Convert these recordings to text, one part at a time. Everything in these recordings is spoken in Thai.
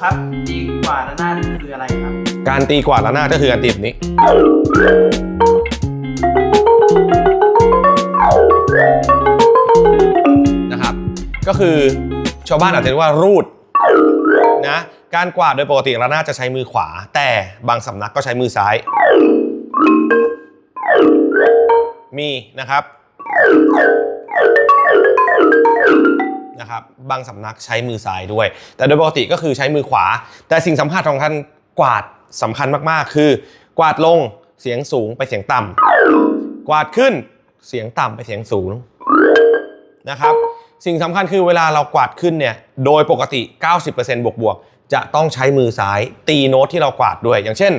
ครับดีกว่าระนาดคืออะไรครับการตีกวาดระนาดก็คือการตีแบบนี้ นะครับ ก็คือชาวบ้านอาจจะเรียกว่ารูดนะการกวาดโดยปกติระนาดจะใช้มือขวา แต่บางสำนักก็ใช้มือซ้าย มีนะครับ นะครับบางสำนักใช้มือซ้ายด้วย แต่โดยปกติก็คือใช้มือขวา แต่สิ่งสำคัญของการกวาดสำคัญมากๆ คือ กวาดลงเสียงสูงไปเสียงต่ำกวาดขึ้นเสียงต่ำไปเสียงสูงนะครับสิ่งสำคัญคือเวลาเรากวาดขึ้นเนี่ยโดยปกติ 90%บวกบวกๆจะต้องใช้มือซ้ายตีโน้ตที่เรากวาดด้วย อย่างเช่น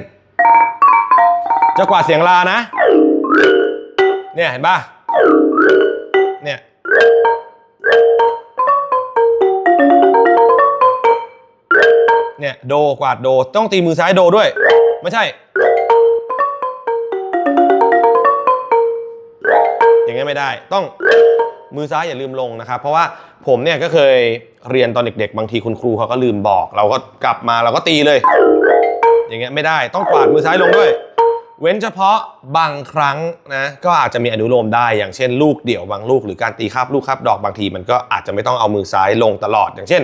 จะกวาดเสียงลานะ เนี่ยเห็นป่ะเนี่ย เนี่ยโดกวาดโดต้องตีมือซ้ายโดด้วย ไม่ใช่ อย่างงี้ไม่ได้ต้องมือซ้ายอย่าลืมลงนะครับ เพราะว่าผมเนี่ยก็เคยเรียนตอนเด็ก ๆ บางทีคุณครูเขาก็ลืมบอก เราก็กลับมาเราก็ตีเลย อย่างเงี้ยไม่ได้ต้องกวาดมือซ้ายลงด้วย เว้นเฉพาะบางครั้งนะก็อาจจะมีอนุโลมได้อย่างเช่น ลูกเดี่ยวบางลูกหรือการตีคาบลูกคาบดอกบางที มันก็อาจจะไม่ต้องเอามือซ้ายลงตลอดอย่างเช่น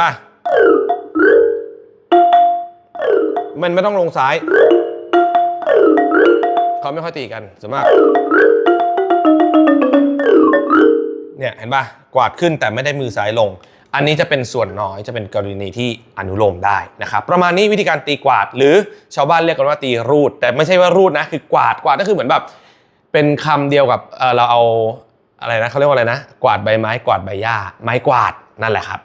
ป่ะ มันไม่ต้องลงซ้าย เขาไม่ค่อยตีกันส่วนมาก เนี่ยเห็นป่ะ กวาดขึ้นแต่ไม่ได้มือซ้ายลง อันนี้จะเป็นส่วนน้อยจะเป็นกรณีที่อนุโลมได้นะครับ ประมาณนี้วิธีการตีกวาด หรือชาวบ้านเรียกกันว่าตีรูด แต่ไม่ใช่ว่ารูดนะ คือกวาดกวาดก็คือเหมือนแบบ เป็นคำเดียวกับเเราเอาอะไรนะเขาเรียกว่าอะไรนะ กวาดใบไม้กวาดใบหญ้าไม้กวาดนั่นแหละครับ